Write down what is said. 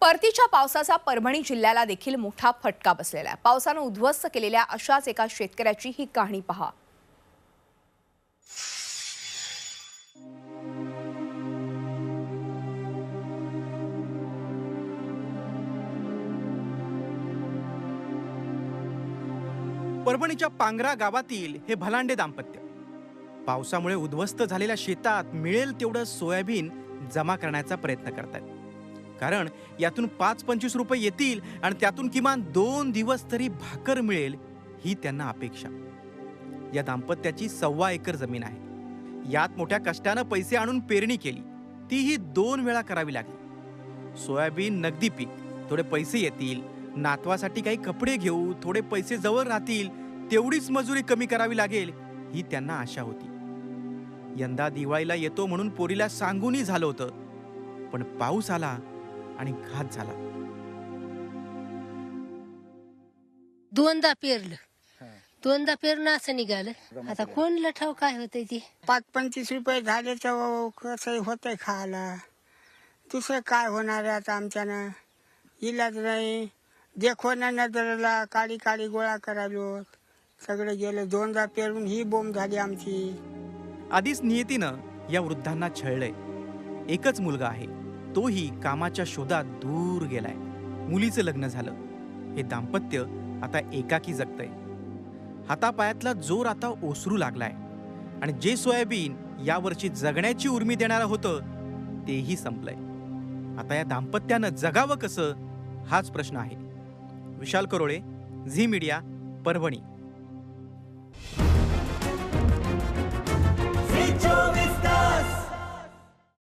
परतीच्या पावसाचा परभणी जिल्ह्याला देखील मोठा फटका बसलेला आहे. पावसानं उद्ध्वस्त केलेल्या अशाच एका शेतकऱ्याची ही कहाणी पहा. परभणीच्या पांगरा गावातील हे भलांडे दाम्पत्य. पावसामुळे उद्ध्वस्त झालेल्या शेतात मिळेल तेवढं सोयाबीन जमा करण्याचा प्रयत्न करतात कारण यातून पाच पंचवीस रुपये येतील आणि त्यातून किमान दोन दिवस तरी भाकर मिळेल ही त्यांना अपेक्षा. या दाम्पत्याची सव्वा एकर जमीन आहे. यात मोठ्या कष्टानं पैसे आणून पेरणी केली. तीही दोन वेळा करावी लागली. सोयाबीन नगदी पीक थोडे पैसे येतील. नातवासाठी काही कपडे घेऊ थोडे पैसे जवळ राहतील. तेवढीच मजुरी कमी करावी लागेल ही त्यांना आशा होती. यंदा दिवाळीला येतो म्हणून पोरीला सांगूनही झालं होतं. पण पाऊस आला आणि घात झाला. दोनदा पेरलं. दोनदा पेरणं असं निघालं. आता कोणला ठाव काय होतंय ते? पाच पंचवीस रुपये झाले तर कसं होतंय खायला. दुसरं काय होणार आहे आता आमच्यानं? इलाज नाही. देखो ना नजरेला काळी काळी गोळा करायलो. सगळे गेले. दोनदा पेरून ही बोंब झाली आमची. आधीच नियतीनं या वृद्धांना छळलंय. एकच मुलगा आहे. तोही कामाच्या शोधात दूर गेलाय. मुलीचं लग्न झालं. हे दाम्पत्य आता एकाकी जगतंय. हातापायातला जोर आता ओसरू लागलाय. आणि जे सोयाबीन यावर्षी जगण्याची उर्मी देणारं होतं तेही संपलंय. आता या दाम्पत्यानं जगावं कसं? हाच प्रश्न आहे. Vishal Karole Zee media Parbhani.